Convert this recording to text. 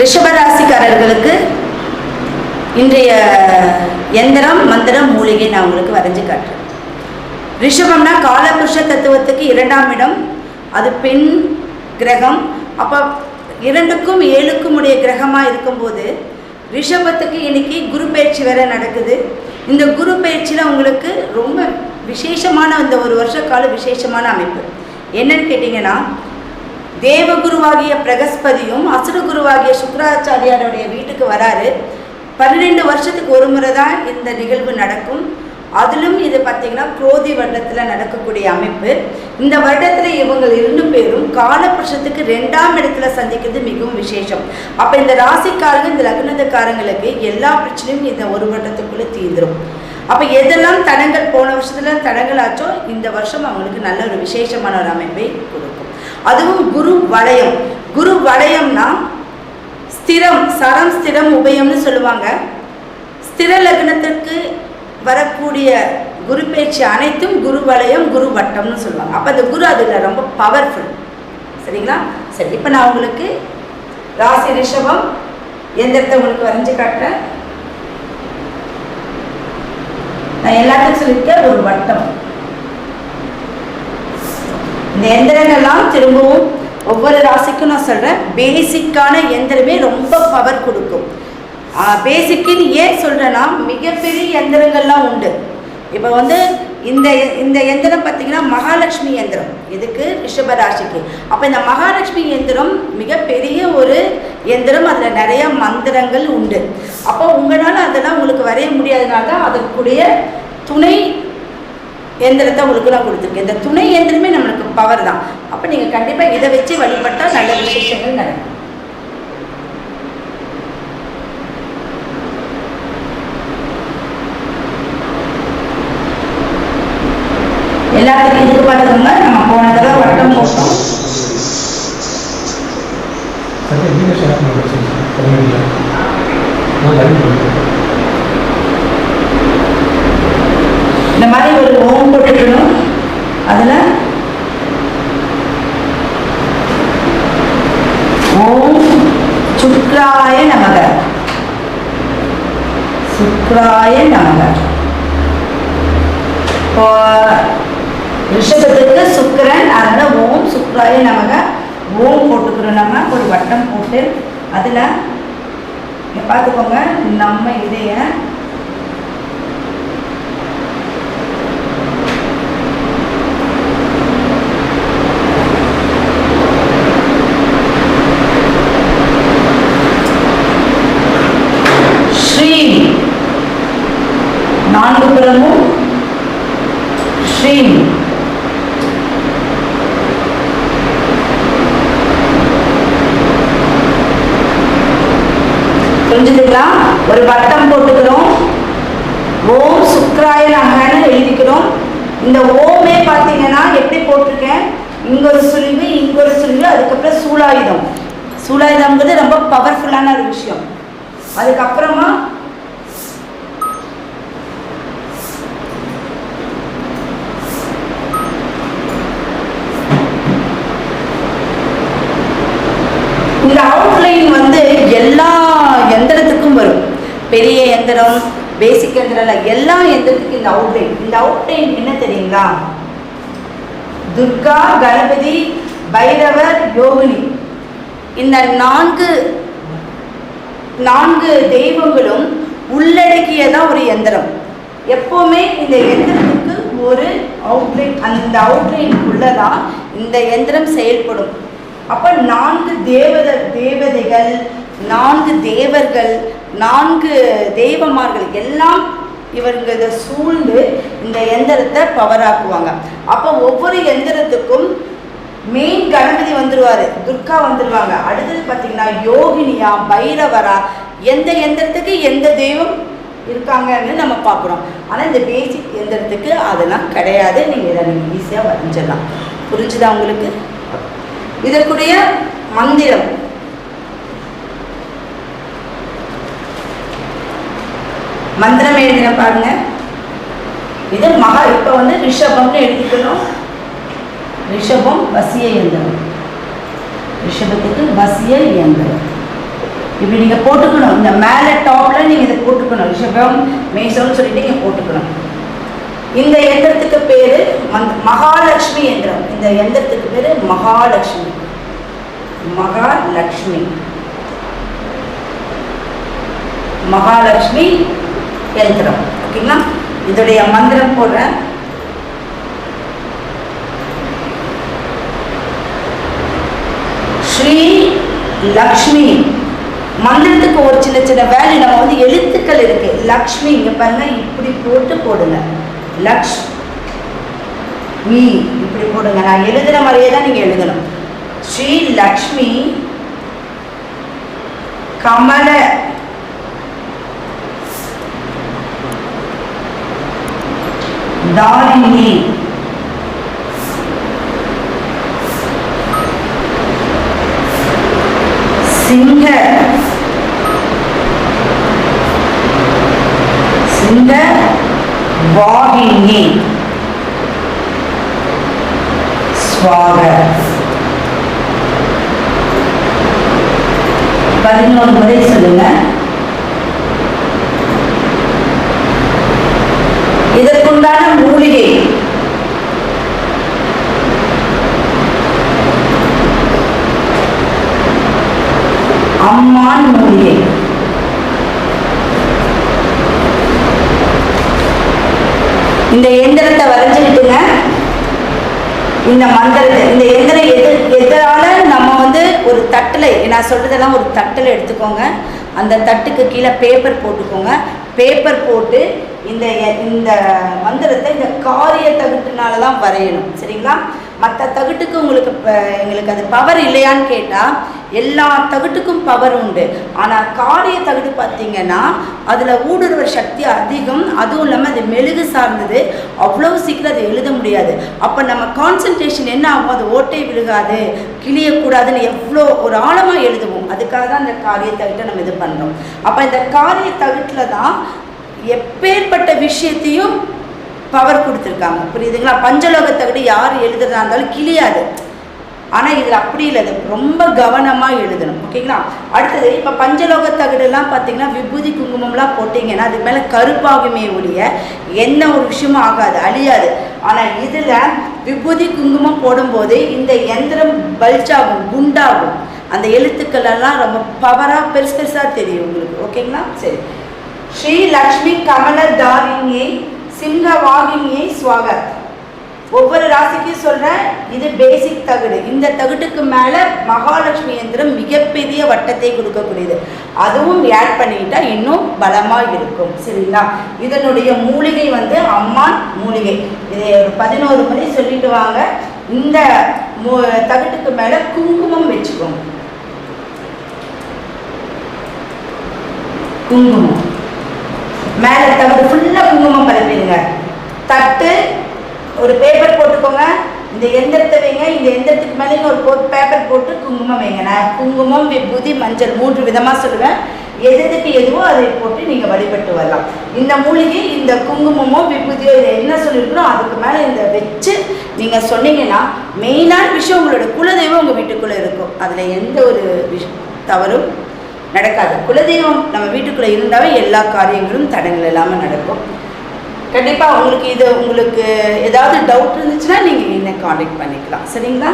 ரிஷபராசிக்காரர்களுக்கு இன்றைய எந்திரம் மந்திரம் மூலிகை நான் உங்களுக்கு வரைஞ்சு காட்டுறேன். ரிஷபம்னா காலபுருஷ தத்துவத்துக்கு இரண்டாம் இடம் அது பெண் கிரகம். அப்போ இரண்டுக்கும் ஏழுக்கும் உடைய கிரகமாக இருக்கும்போது ரிஷபத்துக்கு இன்னைக்கு குரு பயிற்சி வேற நடக்குது. இந்த குரு பயிற்சியில் உங்களுக்கு ரொம்ப விசேஷமான இந்த ஒரு வருஷ கால விசேஷமான அமைப்பு. என்னன்னு கேட்டிங்கன்னா தேவகுருவாகிய பிரகஸ்பதியும் அசுரகுருவாகிய சுக்கராச்சாரியாருடைய வீட்டுக்கு வராரு. பன்னிரெண்டு வருஷத்துக்கு ஒரு முறை தான் இந்த நிகழ்வு நடக்கும். அதிலும் இது பார்த்தீங்கன்னா குரோதி வருடத்தில் நடக்கக்கூடிய அமைப்பு. இந்த வருடத்தில் இவங்க இரண்டு பேரும் காலபுருஷத்துக்கு ரெண்டாம் இடத்துல சந்திக்கிறது மிகவும் விசேஷம். அப்போ இந்த ராசிக்காரங்க இந்த லக்னத்துக்காரங்களுக்கு எல்லா பிரச்சனையும் இந்த ஒரு வருடத்துக்குள்ளே தீர்ந்துடும் அப்போ எதெல்லாம் தடங்கள் போன வருஷத்தில் தடங்கள் ஆச்சோ இந்த வருஷம் அவங்களுக்கு நல்ல ஒரு விசேஷமான ஒரு அமைப்பை கொடுக்கும். அதுவும் குரு வளையம். குரு வளையம்னா ஸ்திரம் சரம் ஸ்திரம் உபயம்னு சொல்லுவாங்க. ஸ்திர லக்னத்திற்கு வரக்கூடிய குரு பேச்சு அனைத்தும் குரு வளையம் குரு வட்டம்னு சொல்லுவாங்க. அப்போ அந்த குரு அதில் ரொம்ப பவர்ஃபுல் சரிங்களா? சரி இப்போ நான் உங்களுக்கு ராசி ரிஷபம் எந்திரத்தை உங்களுக்கு வரைஞ்சு காட்டுறேன். நான் எல்லாத்தையும் சொல்லியிருக்கேன் ஒரு வட்டம். இந்த எந்திரங்கள்லாம் திரும்பவும் ஒவ்வொரு ராசிக்கும் நான் சொல்கிறேன் பேசிக்கான எந்திரமே ரொம்ப பவர் கொடுக்கும். பேசிக்குன்னு ஏன் சொல்கிறேன்னா மிகப்பெரிய எந்திரங்கள்லாம் உண்டு. இப்போ வந்து இந்த இந்த எந்திரம் பார்த்தீங்கன்னா மகாலட்சுமி எந்திரம். இதுக்கு ரிஷபராசிக்கு. அப்போ இந்த மகாலட்சுமி எந்திரம் மிகப்பெரிய ஒரு எந்திரம். அதில் நிறைய மந்திரங்கள் உண்டு. அப்போ உங்களால் அதெல்லாம் உங்களுக்கு வரைய முடியாதனால தான் அதற்குரிய துணை எந்திரத்தை உங்களுக்கு நான் கொடுத்துருக்கேன். இந்த துணை எந்திரமே நம்மளுக்கு பவர் தான். அப்போ நீங்கள் கண்டிப்பாக இதை வச்சு வழிபட்டால் நல்ல விசேஷங்கள் நடக்கும். எல்லாத்துக்கும் இதுக்கு பார்த்துக்கோங்க நம்ம போன தடவை வட்டம் போட்டோம். Thank. இந்த மாதிரி ஒரு ஓம் போட்டுக்கணும். அதில் ஓம் சுக்ராய நமக. சுக்ராய நமக. இப்போ ரிஷபத்துக்கு சுக்கரன் அதனால் ஓம் சுக்ராய நமக. ஓம் போட்டுக்கிறோம் நம்ம ஒரு வட்டம் போட்டு. அதில் பார்த்துக்கோங்க நம்ம இதைய ஸ்ரீம் நான்கு புறமும் ஸ்ரீம் புரிஞ்சுதுங்களா? ஒரு வட்டம் போட்டுக்கிறோம். ஓம் சுக்ராய நமன்னு எழுதிக்கிறோம். இந்த ஓமே பார்த்தீங்கன்னா எப்படி போட்டிருக்கேன்? இங்க ஒரு சுழிவு இங்க ஒரு சுழிவு அதுக்கப்புறம் சூலாயுதம். சூலாயுதம்ங்கிறது ரொம்ப பவர்ஃபுல்லான ஒரு விஷயம். அதுக்கப்புறமா இந்த அவுட்லைன் வந்து எல்லா எந்திரத்துக்கும் வரும். பெரிய எந்திரம் பேசிக் எந்திரம் எல்லா எந்திரத்துக்கும் இந்த அவுட்லைன் இந்த அவுட்லைன் என்ன தெரியுங்களா? துர்கா கணபதி பைரவர் யோகினி. இந்த நான்கு நான்கு தெய்வங்களும் உள்ளடக்கியதான் ஒரு எந்திரம். எப்போவுமே இந்த எந்திரத்துக்கு ஒரு அவுட்லைன் அந்த அவுட்லைனுக்குள்ளதான் இந்த எந்திரம் செயல்படும். அப்போ நான்கு தேவத தேவதைகள் நான்கு தேவர்கள் நான்கு தெய்வமார்கள் எல்லாம் இவருங்க இதை சூழ்ந்து இந்த எந்திரத்தை பவராக்குவாங்க அப்போ ஒவ்வொரு எந்திரத்துக்கும் மெயின் கணபதி வந்துடுவார் துர்கா வந்துடுவாங்க அடுத்தது பார்த்தீங்கன்னா யோகினியா பைரவரா எந்த எந்திரத்துக்கு எந்த தெய்வம் இருக்காங்கன்னு நம்ம பார்க்குறோம். ஆனால் இந்த பேசிக் எந்திரத்துக்கு அதெல்லாம் கிடையாது. நீங்கள் இதை நீங்கள் ஈஸியாக வரைஞ்சிடலாம். புரிஞ்சுதா உங்களுக்கு? இதற்குரிய மந்திரம். மந்திரம் எழுதின பாருங்க. இது மகா இப்போ வந்து ரிஷபம்னு எழுதிக்கணும். ரிஷபம் வசிய இயந்திரம். ரிஷபத்துக்கு வசிய இயந்திரம். இப்படி நீங்கள் போட்டுக்கணும். இந்த மேலே டாப்பில் நீங்கள் இதை போட்டுக்கணும். ரிஷபம் மேசம்னு சொல்லிட்டு நீங்கள் போட்டுக்கணும். இந்த எந்திரத்துக்கு பேர் மகாலட்சுமி எந்திரம். இந்த எந்திரத்துக்கு பேர் மகாலட்சுமி. மகாலட்சுமி. மகாலட்சுமி எந்திரம். ஓகேங்களா? இதோடைய மந்திரம் போடுறேன். ஸ்ரீ லக்ஷ்மி. மந்திரத்துக்கு ஒரு சின்ன சின்ன வேல்யூ நம்ம வந்து எழுத்துக்கள் இருக்கு. லக்ஷ்மி இங்க பாருங்க இப்படி போட்டு போடுங்க. லக்ஷ் மீ இப்படி போடுங்க. நான் எழுதுற மாதிரியே தான் நீங்க எழுதணும். ஸ்ரீ லக்ஷ்மி கமல தாரிணி. சிங்க. சிங்க. வாகினி. ஸ்வாக பதினோரு முறை சொல்லுங்க. இதற்குண்டான மூலிகை. அம்மான் மூலிகை. இந்த எந்திரத்தை வரைஞ்சிக்கிட்டுங்க இந்த மந்திரத்தை இந்த எந்திரம் எது எதனால நம்ம வந்து ஒரு தட்டில் நான் சொல்றதெல்லாம் ஒரு தட்டில் எடுத்துக்கோங்க. அந்த தட்டுக்கு கீழே பேப்பர் போட்டுக்கோங்க. பேப்பர் போட்டு இந்த எ- இந்த மந்திரத்தை இந்த காரிய தகுட்டினால தான் வரையணும். சரிங்களா? மற்ற தகுட்டுக்கு உங்களுக்கு எங்களுக்கு அது பவர் இல்லையான்னு கேட்டால் எல்லா தகுட்டுக்கும் பவர் உண்டு. ஆனால் காரிய தகுட்டு பார்த்தீங்கன்னா அதில் ஊடுருவ சக்தி அதிகம். அதுவும் இல்லாமல் அது மெழுகு சார்ந்தது. அவ்வளோ சீக்கிரம் அதை எழுத முடியாது. அப்போ நம்ம கான்சன்ட்ரேஷன் என்ன ஆகும்? அது ஓட்டை விழுகாது கிளியக்கூடாதுன்னு எவ்வளோ ஒரு ஆழமாக எழுதுவோம். அதுக்காக தான் அந்த காரிய தகுட்டை நம்ம இது பண்ணுறோம் அப்போ இந்த காரிய தகுட்டில் தான் எப்பேற்பட்ட விஷயத்தையும் பவர் கொடுத்துருக்காங்க. புரியுதுங்களா? பஞ்சலோக தகடு யார் எழுதுறதா இருந்தாலும் கிளியாது. ஆனால் இதில் அப்படி இல்லை. அது ரொம்ப கவனமாக எழுதணும். ஓகேங்களா? அடுத்தது இப்போ பஞ்சலோக தகடுலாம் பார்த்தீங்கன்னா விபூதி குங்குமம்லாம் போட்டிங்கன்னா அது மேலே கருப்பாகுமே ஒழிய என்ன ஒரு விஷயமும் ஆகாது அழியாது. ஆனால் இதில் விபூதி குங்குமம் போடும்போது இந்த எந்திரம் பல்ச்சாகும் குண்டாகும். அந்த எழுத்துக்கள் எல்லாம் ரொம்ப பவராக பெருசு பெருசாக தெரியும் உங்களுக்கு. ஓகேங்களா? சரி. ஸ்ரீ லக்ஷ்மி கமல தாரிணியை சிங்க வாகினியை ஸ்வாக ஒவ்வொரு ராசிக்கும் சொல்றேன் இது பேசிக் தகுடு. இந்த தகுட்டுக்கு மேல மகாலட்சுமி எந்திரம் மிகப்பெரிய வட்டத்தை கொடுக்கக்கூடியது. அதுவும் ஆட் பண்ணிக்கிட்டால் இன்னும் பலமா இருக்கும் சரிங்களா? இதனுடைய மூலிகை வந்து அம்மான் மூலிகை. இதை ஒரு பதினோரு முறை சொல்லிட்டு வாங்க. இந்த மூ தகுட்டுக்கு மேல குங்குமம் வச்சுக்கோங்க. குங்குமம். மேலே தவிர ஃபுல்லாக குங்குமம் பரப்பிடுங்க தட்டு ஒரு பேப்பர் போட்டுக்கோங்க. இந்த எந்திரத்தை வைங்க. இந்த எந்திரத்துக்கு மேலே ஒரு போ பேப்பர் போட்டு குங்குமம் வைங்க. நான் குங்குமம் விபூதி மஞ்சள் மூன்று விதமாக சொல்லுவேன். எது எதுக்கு எதுவோ அதை போட்டு நீங்கள் வழிபட்டு வரலாம். இந்த மூலிகை இந்த குங்குமமோ விபூதியோ இதை என்ன சொல்லியிருக்கணும் அதுக்கு மேலே இந்த வச்சு நீங்கள் சொன்னீங்கன்னா மெயினான விஷயம் உங்களோட குலதெய்வம் உங்கள் வீட்டுக்குள்ளே இருக்கும். அதில் எந்த ஒரு விஷ தவறும் நடக்காது. குலதெய்வம் நம்ம வீட்டுக்குள்ளே இருந்தாவே எல்லா காரியங்களும் தடங்கள் இல்லாமல் நடக்கும். கண்டிப்பாக உங்களுக்கு இது உங்களுக்கு ஏதாவது டவுட் இருந்துச்சுன்னா நீங்கள் என்ன காண்டாக்ட் பண்ணிக்கலாம். சரிங்களா?